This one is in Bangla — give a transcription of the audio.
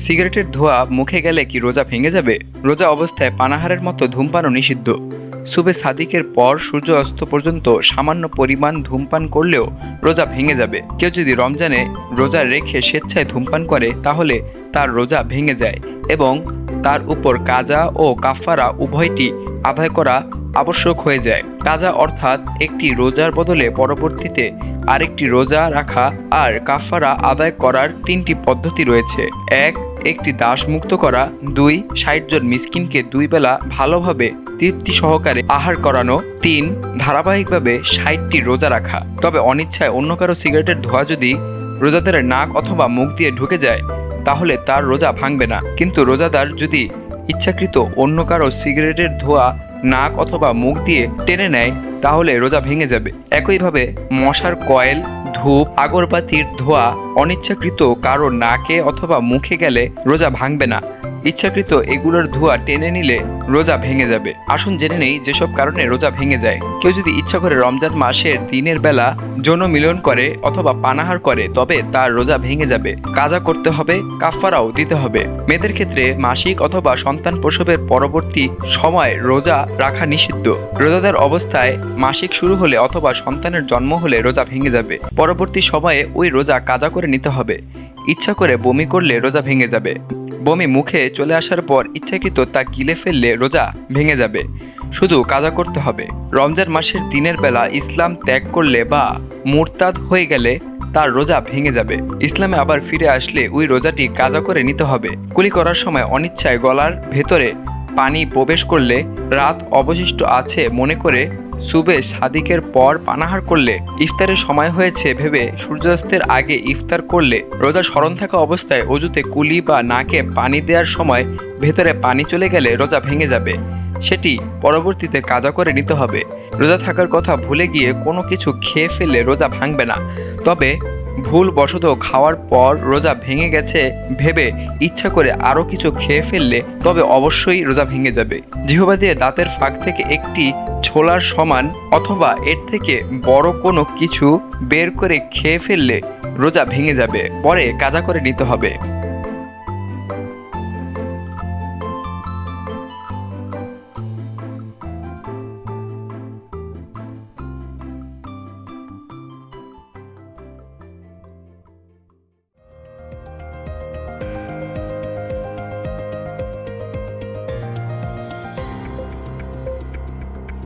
সিগারেটের ধোঁয়া মুখে গেলে কি রোজা ভেঙে যাবে? রোজা অবস্থায় পানাহারের মতো ধূমপানও নিষিদ্ধ। সুবে সাদিকের পর সূর্য অস্ত পর্যন্ত সামান্য পরিমাণ ধূমপান করলেও রোজা ভেঙে যাবে। কেউ যদি রমজানে রোজা রেখে স্বেচ্ছায় ধূমপান করে, তাহলে তার রোজা ভেঙে যায় এবং তার উপর কাজা ও কাফারা উভয়টি আদায় করা আবশ্যক হয়ে যায়। কাজা অর্থাৎ একটি রোজার বদলে পরবর্তীতে আরেকটি রোজা রাখা আর কাফারা আদায় করার তিনটি পদ্ধতি রয়েছে। এক একটি দাস মুক্ত করা দুই ষাট জন মিসকিনকে দুই বেলা ভালোভাবে তৃপ্তি সহকারে আহার করানো, তিন, ধারাবাহিকভাবে ষাটটি রোজা রাখা। তবে অনিচ্ছায় অন্য কারও সিগারেটের ধোঁয়া যদি রোজাদারের নাক অথবা মুখ দিয়ে ঢুকে যায়, তাহলে তার রোজা ভাঙবে না। কিন্তু রোজাদার যদি ইচ্ছাকৃত অন্য কারও সিগারেটের ধোঁয়া নাক অথবা মুখ দিয়ে টেনে নেয়, তাহলে রোজা ভেঙে যাবে। একইভাবে মশার কয়েল ধূপ আগরবাতির ধোয়া অনিচ্ছাকৃত কারও নাকে অথবা মুখে গেলে রোজা ভাঙবে না। ইচ্ছাকৃত এগুলোর ধোঁয়া টেনে নিলে রোজা ভেঙে যাবে। আসুন জেনে নেই যেসব কারণে রোজা ভেঙে যায়। কেউ যদি ইচ্ছা করে রমজান মাসের দিনের বেলা যৌন মিলন করে অথবা পানাহার করে, তবে তার রোজা ভেঙে যাবে। কাজা করতে হবে কাফারাও দিতে হবে। মেয়েদের ক্ষেত্রে মাসিক অথবা সন্তান প্রসবের পরবর্তী সময় রোজা রাখা নিষিদ্ধ। রোজাদার অবস্থায় মাসিক শুরু হলে অথবা সন্তানের জন্ম হলে রোজা ভেঙে যাবে। পরবর্তী সময়ে ওই রোজা কাজা করে নিতে হবে। ইচ্ছা করে বমি করলে রোজা ভেঙে যাবে। বমি মুখে চলে আসার পর ইচ্ছাকৃত তা গিলে ফেললে রোজা ভেঙে যাবে। শুধু কাজা করতে হবে। রমজান মাসের দিনের বেলা ইসলাম ত্যাগ করলে বা মুরতাদ হয়ে গেলে তার রোজা ভেঙে যাবে। ইসলামে আবার ফিরে আসলে ওই রোজাটি কাজা করে নিতে হবে। কুলি করার সময় অনিচ্ছায় গলার ভেতরে পানি প্রবেশ করলে রাত অবশিষ্ট আছে মনে করে সুবে সাদিকের পর পানাহার করলে ইফতারের সময় হয়েছে ভেবে সূর্যাস্তের আগে ইফতার করলে রোজা স্মরণ থাকা অবস্থায় অজুতে কুলি বা নাকে পানি দেওয়ার সময় ভেতরে পানি চলে গেলে রোজা ভেঙে যাবে। সেটি পরবর্তীতে কাজা করে নিতে হবে। রোজা থাকার কথা ভুলে গিয়ে কোনো কিছু খেয়ে ফেলে রোজা ভাঙবে না। তবে ভুল বশত খাওয়ার পর রোজা ভেঙে গেছে ভেবে ইচ্ছা করে আরও কিছু খেয়ে ফেললে তবে অবশ্যই রোজা ভেঙে যাবে। জিহবা দিয়ে দাঁতের ফাঁক থেকে একটি ছোলার সমান অথবা এর থেকে বড় কোনো কিছু বের করে খেয়ে ফেললে রোজা ভেঙে যাবে। পরে কাজা করে নিতে হবে।